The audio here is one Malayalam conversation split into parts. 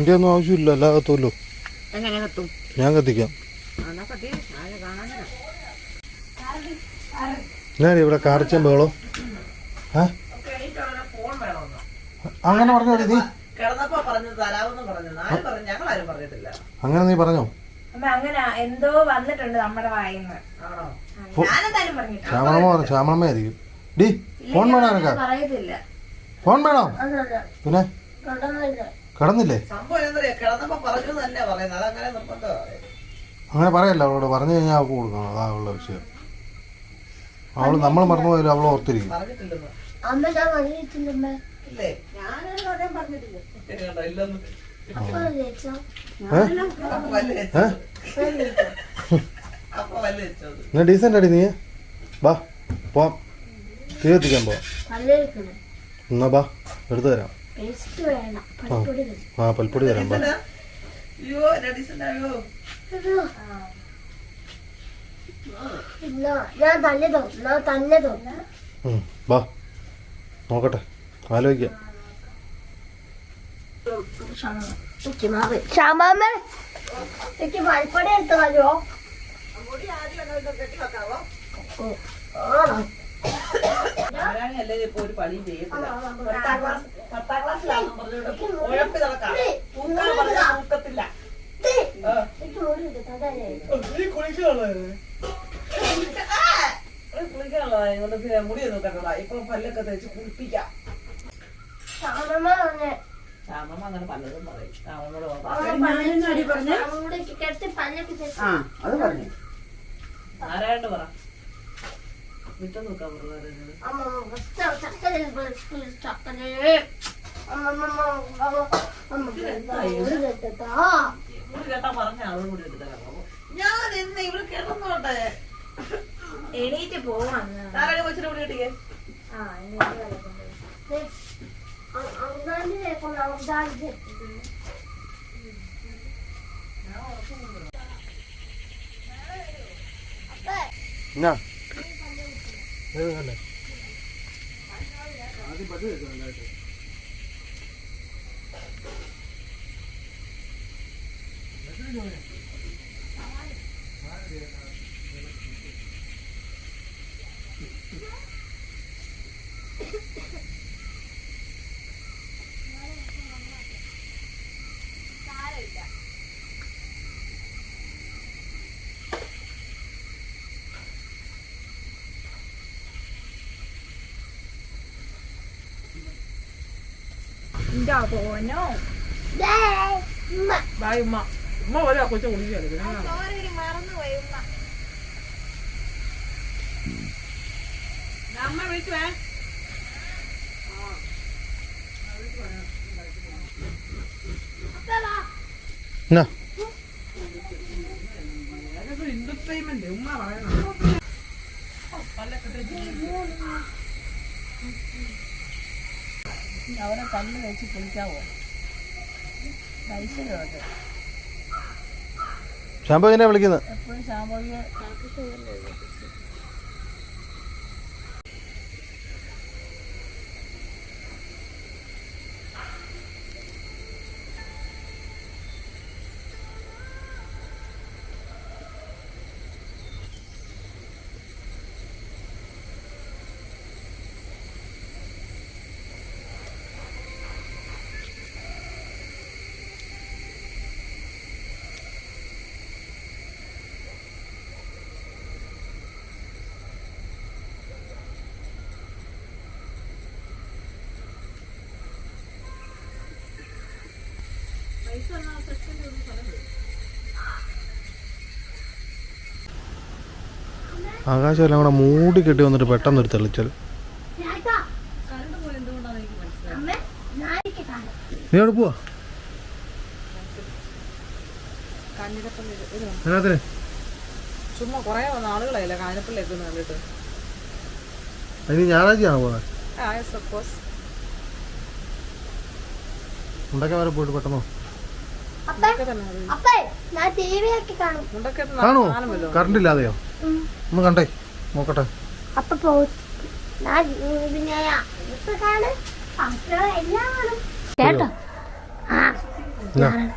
അതിന്റെ ഒന്നും ആവശ്യമില്ല അല്ലാതെ കത്തുമല്ലോ. കത്തും? ഞാൻ കത്തിക്കാം. ഞാൻ ഇവിടെ കാർച്ചയും വേളോ ഏ അങ്ങനെ പറഞ്ഞോ നീ. അങ്ങനെ നീ പറഞ്ഞോ? അമ്മ അങ്ങനെ എന്തോ വന്നിട്ടുണ്ട് നമ്മുടെ വായിന്ന്. ശ്യാമളമ്മ പറഞ്ഞു? ശ്യാമളമ്മ ആയിരിക്കും. ഡി ഫോൺ വേണോ എനക്ക് ഫോൺ വേണോ? പിന്നെ? കടന്നില്ലേ? അങ്ങനെ പറയല്ല അവളോട് പറഞ്ഞു കഴിഞ്ഞാൽ അവൾക്ക് കൊടുക്കണം. അതാ അവളുടെ വിഷയം. അവൾ നമ്മൾ മറന്നുപോയാലും അവൾ ഓർത്തിരിക്കും. ഞാൻ ഡീസന്റ് അടി നീ. വാ പോവാം. തീർത്തിക്കാൻ പോവാം. എന്നാ ബാ എടുത്തു തരാം. ആ. പൽപ്പൊടി തരാം ബാ വാ. നോക്കട്ടെ ആലോചിക്കാം. ക്ഷമാമ എനിക്ക് പൽപ്പൊടി എടുത്തു തരുമോ മുടി ആണോ ഞാനാണല്ലേ ഇപ്പൊ ഒരു പണിയും ചെയ്യത്തില്ല. പത്താം ക്ലാസ് പത്താം ക്ലാസ്സിലാണെന്ന് പറഞ്ഞിട്ട് ഉഴപ്പി നടക്കാം തൂക്കാൻ പറഞ്ഞാൽ തൂക്കത്തില്ല. നീ കുളിക്കാനുള്ളതായിരുന്നു കുളിക്കാനുള്ളതാ ഇങ്ങോട്ട് മുടി നോക്കണ്ടടാ ഇപ്പൊ പല്ലൊക്കെ തേച്ച് കുളിപ്പിക്കാം. പറഞ്ഞേ ശ്യാമമ്മ അങ്ങനെ പലതും പറയും. ആ അത് പറഞ്ഞു. ആരായിട്ട് പറ. അമ്മ മുടി എടുത്താ ഇവിടെ കേട്ടാ. പറഞ്ഞ അവളും കൂടി എടുത്തരാം ഞാൻ ഇന്ന് ഇവിടെ കിടന്നോട്ടെ. എണീറ്റ് പോവാണ്. ആരാണ് കൊച്ചിനെ കൂടി കിട്ടിയേ ആ ഇത് കളിക്കുന്നത്. അങ്ങനെ കൊണ്ടാണ് എന്നാ ഏത് കണ്ടേ അപോനോ ബായ് ഉമ്മ ഉമ്മ പോലെ കൊച്ചു കുളിക്കുകയല്ലേ മറന്നുപോയി ഉമ്മ അമ്മ വിളിക്കുവേ എന്നാ? എന്റർടൈൻമെന്റ് ഉമ്മ പറയണം. അവിടെ കല്ല് വെച്ച് കുളിക്കാവോ? ഷാമ്പു എങ്ങനെയാ വിളിക്കുന്നത് എപ്പോഴും ശാമ്പോയ്ക്ക് ആകാശം എല്ലാം കൂടെ മൂടി കെട്ടി വന്നിട്ട് പെട്ടെന്നൊരു തെളിച്ചൽ. നീ അവിടെ പോവാ? അതിനകത്തിന് ചുമ്മാ കുറെ കണ്ടിട്ട്? അതിന് ഞായറാഴ്ചയാണ് ആ സപ്പോസ് വരെ പോയിട്ട് പെട്ടെന്നോ? അപ്പേ അപ്പേ ഞാൻ ടി വി കാണും. മുണ്ടൊക്കെ കാണുമോ കറണ്ട് ഇല്ലാതെയോ ഒന്ന് കണ്ടേ നോക്കട്ടെ. അപ്പൊ ഞാൻ പിന്നെ ഇപ്പൊ കാണും പാട്ടോ എല്ലാം കാണും. കേട്ടോ? ആ.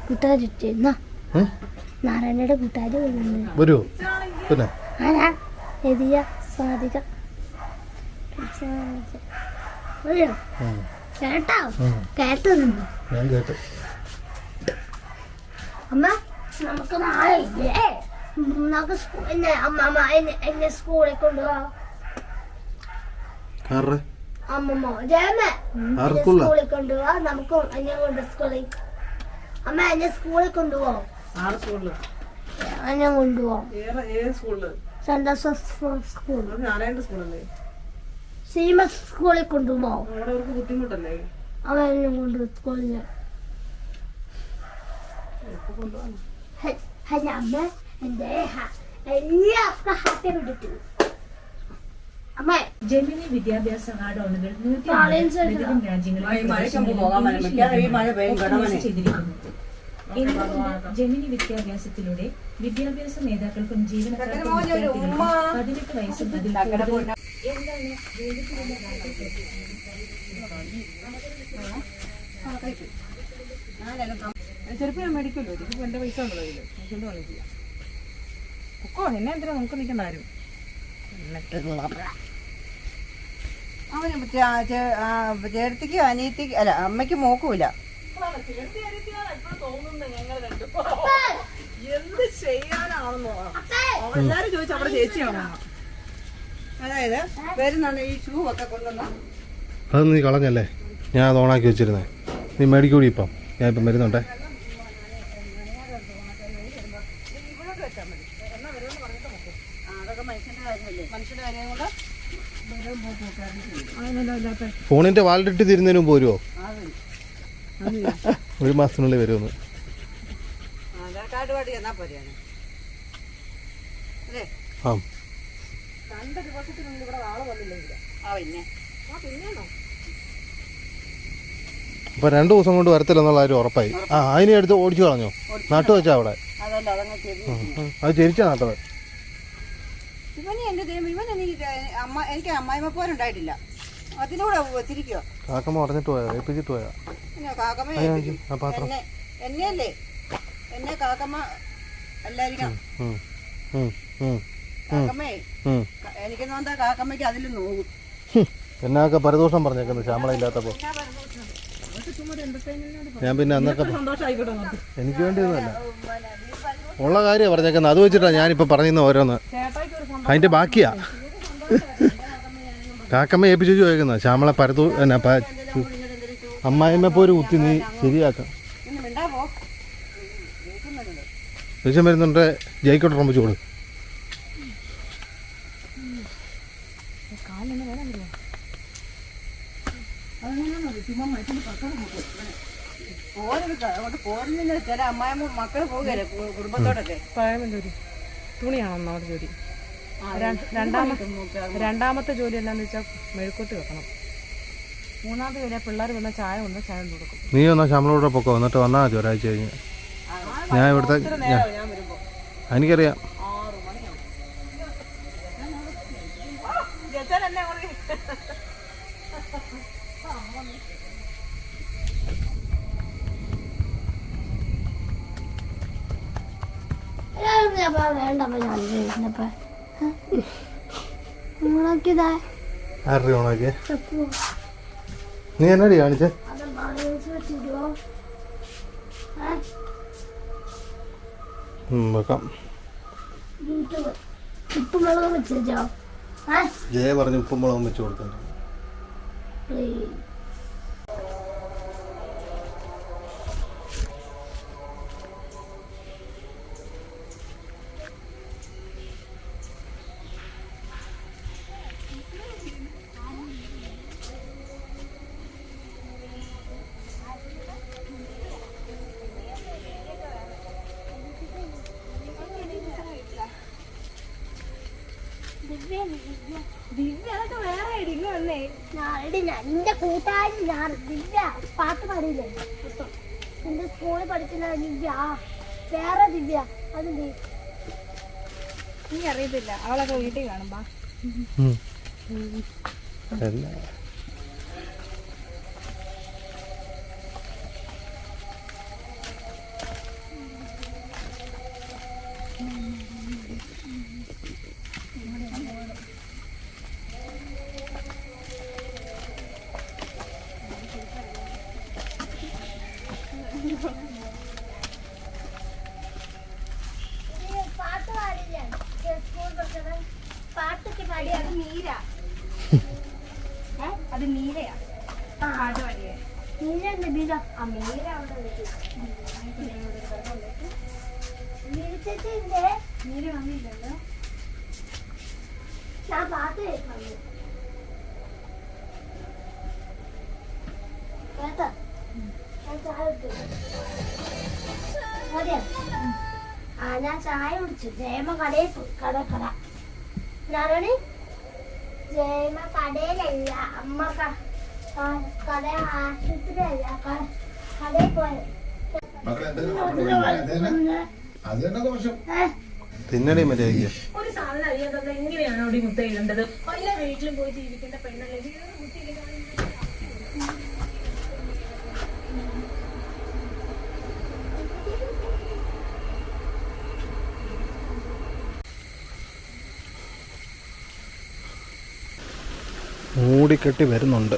കൂട്ടുകാരി? നാരായണയുടെ കൂട്ടുകാരി വരുമോ പിന്നെ? ആരാ? എതിയ സാധിക കേട്ടോ. കേട്ടോ ഞാൻ കേട്ടു. അമ്മ നമുക്ക് നാളെ ഇല്ലേ? നമുക്ക് എന്നെ അമ്മ എന്നെ എന്നെ സ്കൂളിൽ കൊണ്ടുപോവാ ആരുടെ അമ്മമ്മ ജയമ സ്കൂളിൽ കൊണ്ടുപോവാ നമുക്ക് എന്നെ കൊണ്ട് സ്കൂളിൽ അമ്മ എന്നെ സ്കൂളിൽ കൊണ്ടുപോവാ എന്നെ കൊണ്ടുപോവാം സ്കൂൾ. സ്കൂളിൽ കൊണ്ടുപോവാം എന്നെ കൊണ്ട് സ്കൂളിൽ അമ്മ എന്റെ ഹ- എല്ലാവർക്കും ഹാപ്പി കിട്ടി അമ്മ ജെമിനി വിദ്യാഭ്യാസ ആഡോണുകൾ നൂറ്റി രാജ്യങ്ങളിൽ കടമനെ. ചെയ്തിരിക്കുന്നു ജെമിനി വിദ്യാഭ്യാസത്തിലൂടെ വിദ്യാഭ്യാസ നേതാക്കൾക്കും ജീവനക്കാർക്കും. പതിനെട്ട് വയസ്സും അതിൽ എന്താണ് വേദിയിലുള്ള ചെരുപ്പ് ഞാൻ മേടിക്കുമല്ലോ. ചെരുപ്പ് എന്റെ പൈസ ഉണ്ടല്ലോ അതിൽ അതുകൊണ്ട് വേണം ചെയ്യാം. പൊക്കോ? എന്നെ എന്തിനാ നമുക്ക് നിൽക്കുന്ന ആരും അവന് ചേർത്തിക്ക് അനിയത്തിക്ക് അല്ല അമ്മയ്ക്ക് മോക്കൂല എന്ത് ചെയ്യാനാണെന്നോ എല്ലാരും ചോദിച്ചു അവിടെ ചേച്ചിയാണോ അതായത് വരുന്നാണ് ഈ ഷൂ ഒക്കെ കൊണ്ടുവന്ന. അത് നീ കളഞ്ഞല്ലേ? ഞാൻ അത് ഓണാക്കി വെച്ചിരുന്നേ. നീ മേടിക്കൂടി ഇപ്പം. ഞാൻ ഇപ്പം വരുന്നുണ്ടേ. ഫോണിന്റെ വാലിഡിറ്റി തീരുന്നതിന് മുമ്പ് വരുമോ ഒരു മാസത്തിനുള്ളിൽ വരുമെന്ന്. ആ. അപ്പൊ രണ്ടു ദിവസം കൊണ്ട് വരത്തില്ല എന്നുള്ള കാര്യം ഉറപ്പായി. ആ അതിനെ എടുത്ത് ഓടിച്ചു കളഞ്ഞോ? നട്ടു വെച്ചാ അവിടെ. അത് ചെരിച്ചാ നട്ടത് ഇവന് എന്റെ ദൈവം ഇവൻ എനിക്ക് അമ്മ എനിക്ക് അമ്മായിമ്മ പോരുണ്ടായിട്ടില്ല അതിലൂടെ തിരിക്കുക. കാക്കമ്മ ഉടഞ്ഞിട്ട് പോയാ ഏൽപ്പിച്ചിട്ട് പോയാ? കാക്കമ്മ എന്നെ എന്നെയല്ലേ? എന്നെ കാക്കമ്മ അല്ലായിരിക്കണം. കാക്കമ്മേ എനിക്ക് തോന്നാ കാക്കമ്മയ്ക്ക് അതിൽ നോക്കും എന്നൊക്കെ പരദോഷം പറഞ്ഞേക്കുന്നത് ശ്യാമള ഇല്ലാത്തപ്പോ ഞാൻ പിന്നെ അന്നൊക്കെ എനിക്ക് വേണ്ടി വേണ്ടിയൊന്നുമല്ല ഉള്ള കാര്യമാണ് പറഞ്ഞേക്കുന്നത് അത് വെച്ചിട്ടാണ് ഞാനിപ്പോ പറയുന്ന ഓരോന്ന്. അതിന്റെ ബാക്കിയാ. കാക്കമ്മ ഏൽപ്പിച്ചു ചോദിക്കുന്ന. ശ്യാമള പരത്തു എന്നാ പ- അമ്മായിമ്മ പോര് കുത്തി നീ ശരിയാക്കാം. വിഷം വരുന്നുണ്ട്. ജയിക്കോട്ടെ റൊമ്പിച്ചു കൊടു. പോരുന്നില്ല ചില അമ്മായിമ്മ മക്കൾ പോകുകയല്ലേ കുടുംബത്തോടൊക്കെ തുണിയാണ് ജോലി? രണ്ടാമത്തെ രണ്ടാമത്തെ ജോലി എന്താണെന്ന് വെച്ചാൽ മെഴുക്കൂട്ട് വെക്കണം. മൂന്നാമത്തെ ജോലി പിള്ളേർ വന്ന ചായ ഒന്ന് ചായ കൊണ്ട് കൊടുക്കും. നീ ഒന്നാ ശ്യാമളോടെ പൊക്കോ എന്നിട്ട് വന്നാൽ മതി ഒരാഴ്ച കഴിഞ്ഞ്. ഞാൻ ഇവിടുത്തെ ഞാൻ- എനിക്കറിയാം. വേണ്ട ഞാൻ ആരുടെ ഓണാക്കിയേ ചപ്പു നീ എന്നടി കാണിച്ചേ? വെക്കാം. ജയ പറഞ്ഞു ഉപ്പും മുളകും വെച്ച് അറിയത്തില്ല അവളൊക്കെ വീട്ടിൽ കാണുമ്പോ കുടിച്ചു ജയമ കടയിൽ കട. കട ജയമ കടയിലല്ല അമ്മ കട ആശുപത്രിയല്ല കടയിൽ പോയത്? തിന്നടി മര്യാദയ്ക്ക്. ഒരു സാധനം അറിയാതെ എങ്ങനെയാണ് അവിടെ മുത്തയിടേണ്ടത് എല്ലാ വീട്ടിലും പോയി ജീവിക്കേണ്ട പെണ്ണല്ലേ? ജീവിതം മൂടിക്കെട്ടി വരുന്നുണ്ട്.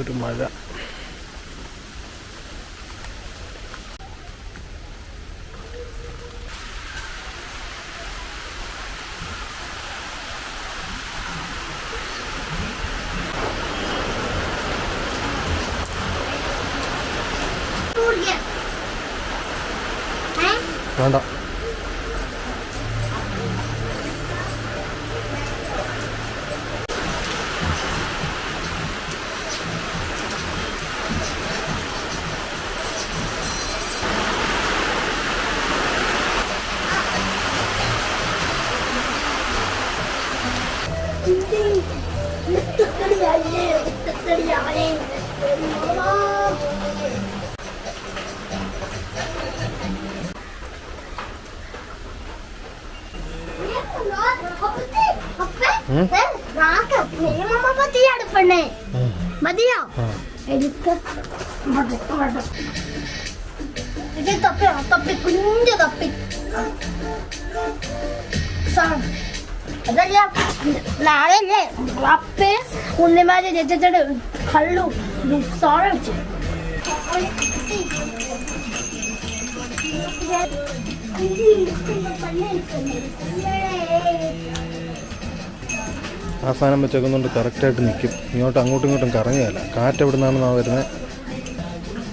ഒരു മഴ? വേണ്ട. നാളെയല്ലേ അപ്പേ ഉണ്ണിമാരെ രചിച്ചിട്ട് കള്ളു സോറ വെച്ചു. ആ സാധനം വെച്ചേക്കുന്നുണ്ട് കറക്റ്റായിട്ട് നിൽക്കും ഇങ്ങോട്ട് അങ്ങോട്ടും ഇങ്ങോട്ടും കറങ്ങുകയല്ല. കാറ്റ് എവിടെ നിന്നാണെന്നാണ് വരുന്നത്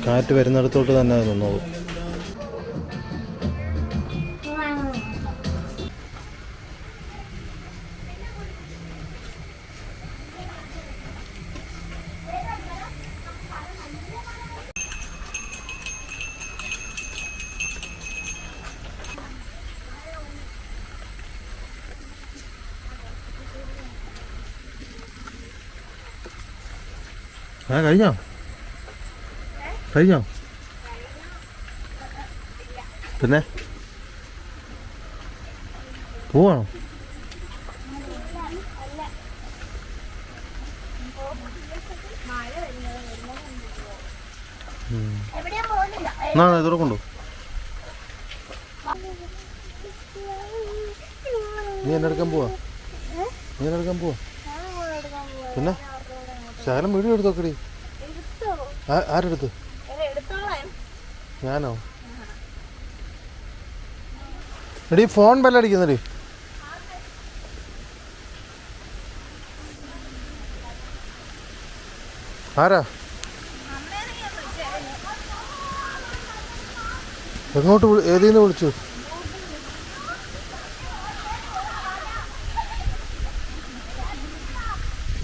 കാറ്റ് വരുന്നിടത്തോട്ട് തന്നെ അത് നിന്നോളൂ. കഴിഞ്ഞോ കഴിഞ്ഞോ പിന്നെ പോവാണോ എവിടെയാ പോകുന്നില്ല എന്നാ ഇതോടെ കൊണ്ടു നീ എന്നെ എടുക്കാൻ പോവാ നീ എന്നെ എടുക്കാൻ പോവാ പിന്നെ ശകലം വീഡിയോ എടുത്ത് നോക്കടി ആ- ആരെടുത്ത്? ഞാനോ? എടി ഫോൺ ബെല്ലടിക്കുന്നടി. ആരാ? എങ്ങോട്ട് ഏതീന്ന് വിളിച്ചു?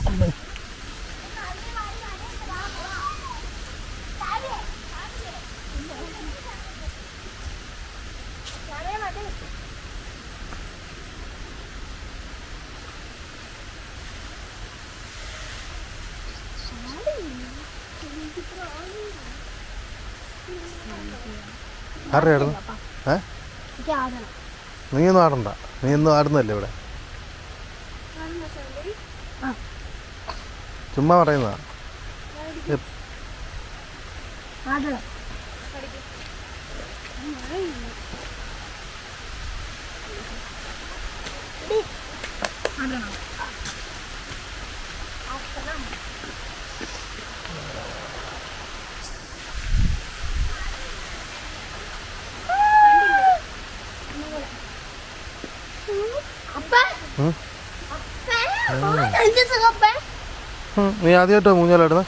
ആരുടെ ആയിരുന്നു ഏ? എനിക്ക് ആടണം നീ ഒന്നും ആടണ്ട. നീ ഒന്നും ആടുന്നല്ലേ ഇവിടെ? ചുമ്മാ പറയുന്നതാ. നീ ആദ്യമായിട്ടോ മൂഞ്ഞാലാടുന്ന?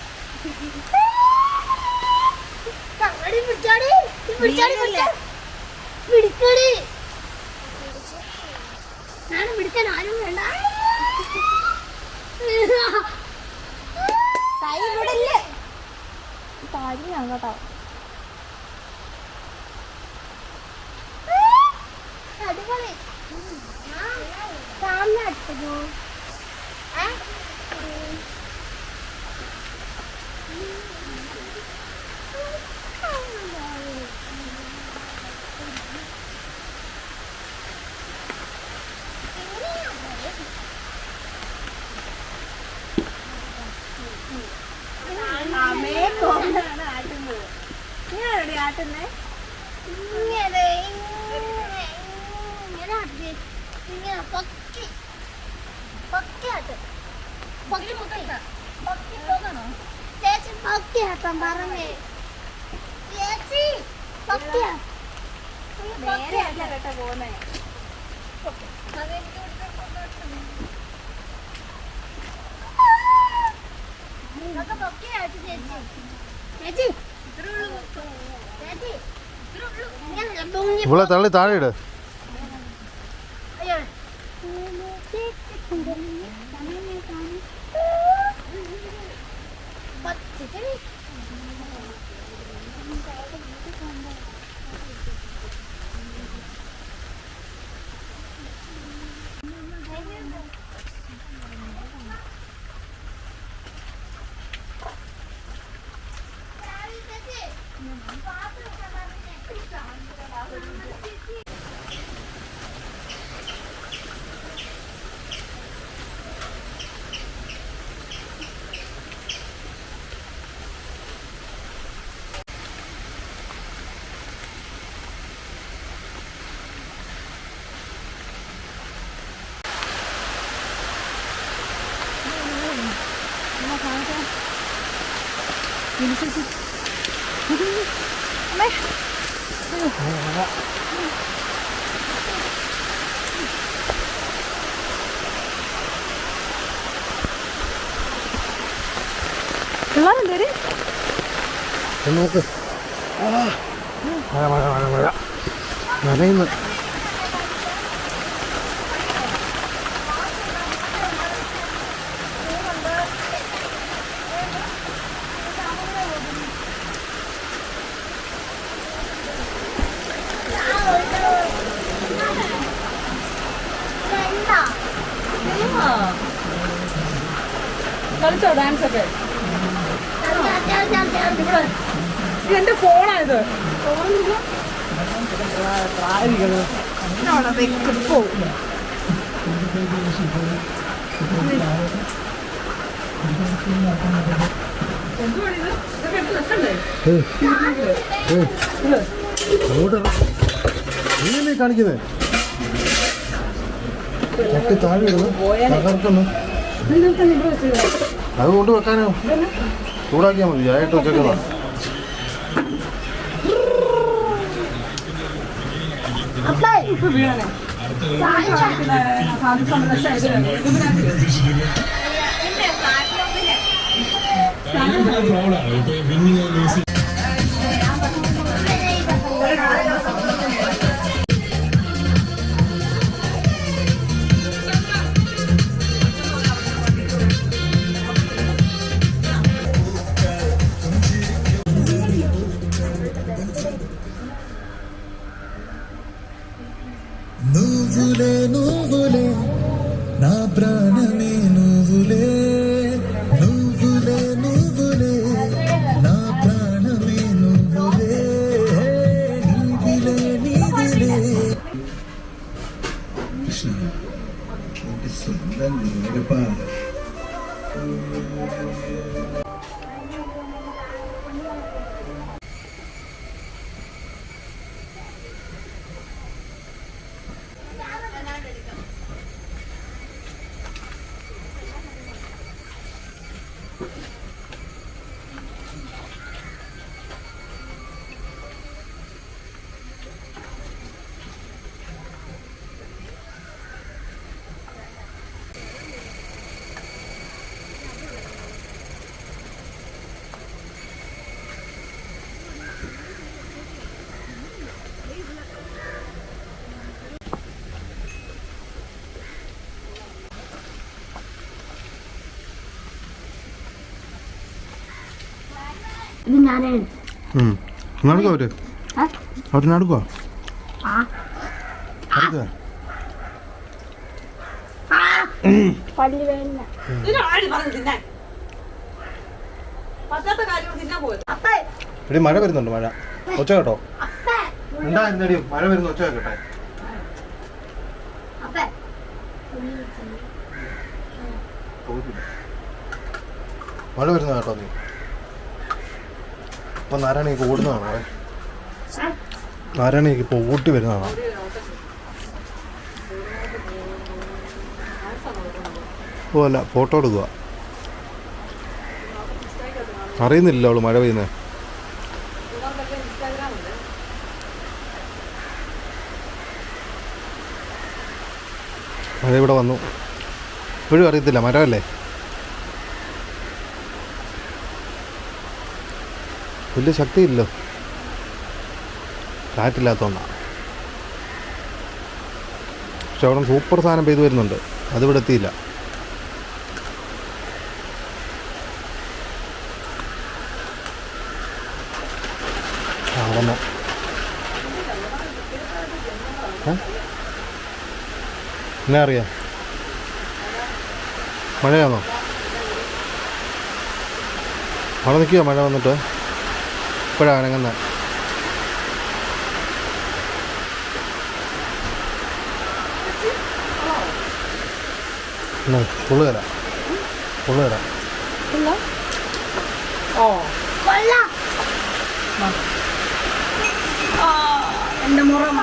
കൈ കേട്ടോ. ആട്ടുന്നേ ഇങ്ങനെ ഇങ്ങനെ ഇങ്ങനെ ഇങ്ങനെ പൊക്കി പൊക്കി പൊക്കി പൊക്കി. പൊക്കി പോകണോ ചേച്ചി പൊക്കി ആട്ടാൻ പറഞ്ഞേ. ചേച്ചി പൊക്കി നേരെ അല്ല കേട്ടോ പോകുന്നേ. പൊക്കി ആട്ട് ചേച്ചി? ചേച്ചി. ചേച്ചി. ഇങ്ങനെ പൊങ്ങി ഇവിടെ തള്ളി താഴെ ഇട്. Ang galing niya. Sana niya, Pachiri പിള്ളേരെന്തേരി ഒന്ന് നോക്ക് ആ, മഴ മഴ മഴ മഴ നനയുന്നു എന്താ അങ്ങോട്ട് നീ കാണിക്കുന്നത് ചട്ടി താഴെ ഇടുന്നു തകർക്കുന്നു അത് കൊണ്ട് വെക്കാനോ? ചൂടാക്കിയാൽ മതി ചായട്ട് വെച്ചേക്കുന്ന ഉദ്ദേശിക്കുന്നത് de തിന്നാൻ പറ്റാത്ത കാര്യങ്ങൾ തിന്നാൻ പോയത്. അപ്പേ. എടി മഴ വരുന്നുണ്ട് മഴ. ഒച്ച കേട്ടോ? എന്താ എന്തടി മഴ വരുന്ന ഒച്ച കേട്ടെ അപ്പേ. മഴ വരുന്ന കേട്ടോ നീ. അപ്പൊ നാരായണിക്ക് ഓടുന്നതാണോ അവിടെ നാരായണിക്ക് ഇപ്പോൾ ഊട്ടി വരുന്നതാണ് ഓ അല്ല ഫോട്ടോ എടുക്കുക. അറിയുന്നില്ല അവൾ മഴ പെയ്യുന്നത് മഴ ഇവിടെ വന്നു. ഇപ്പോഴും അറിയത്തില്ല മരമല്ലേ വലിയ ശക്തിയില്ലോ. കാറ്റില്ലാത്തതുകൊണ്ടാണ് പക്ഷെ അവിടെ സൂപ്പർ സാധനം പെയ്തു വരുന്നുണ്ട്. അതിവിടെ എത്തിയില്ല? എന്നാ അറിയാം? മഴയാണോ മഴ നിൽക്കുക മഴ വന്നിട്ട്? ഇപ്പോഴാണ് തരാം. തരാം. എന്റെ മുറം.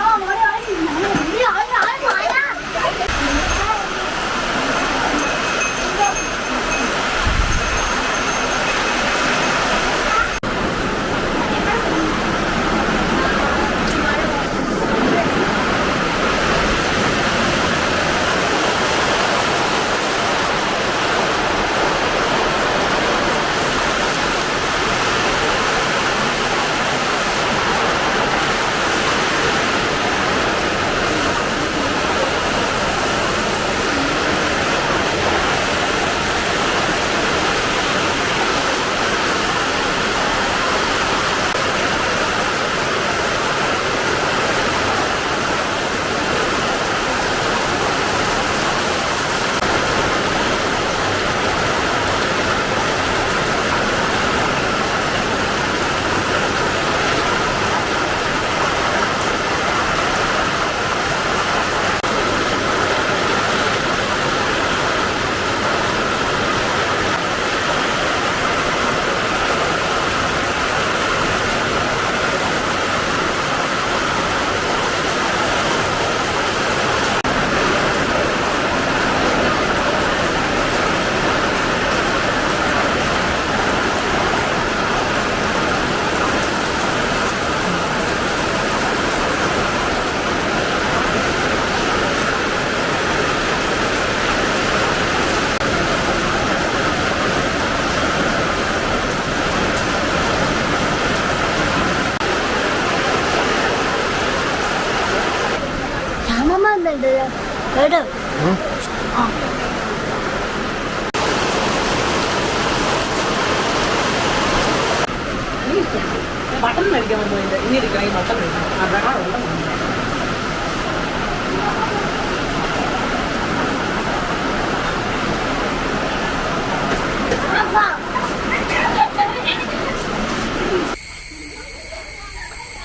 ഇനി ഈ വെള്ളം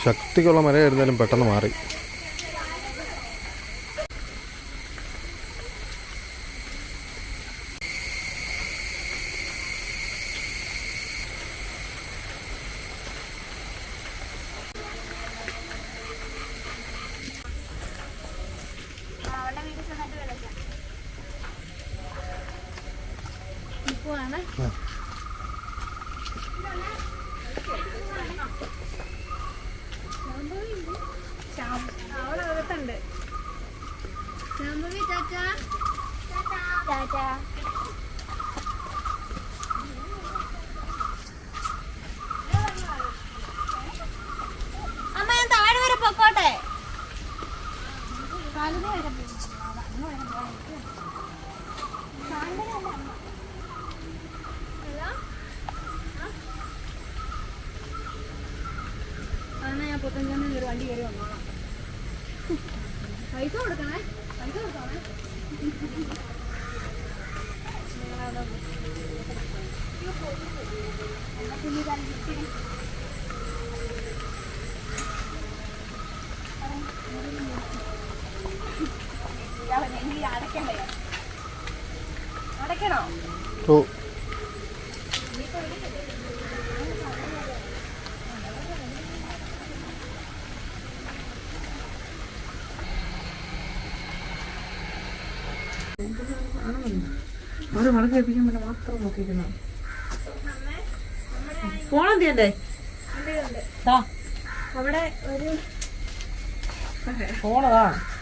ശക്തിക്കുള്ള മഴയായിരുന്നാലും പെട്ടെന്ന് മാറി. Yeah. അടയ്ക്കണോ ഓ അവർ വള കേൾപ്പിക്കാൻ വേണ്ടി മാത്രം നോക്കിയിരിക്കുന്നു 说了吧。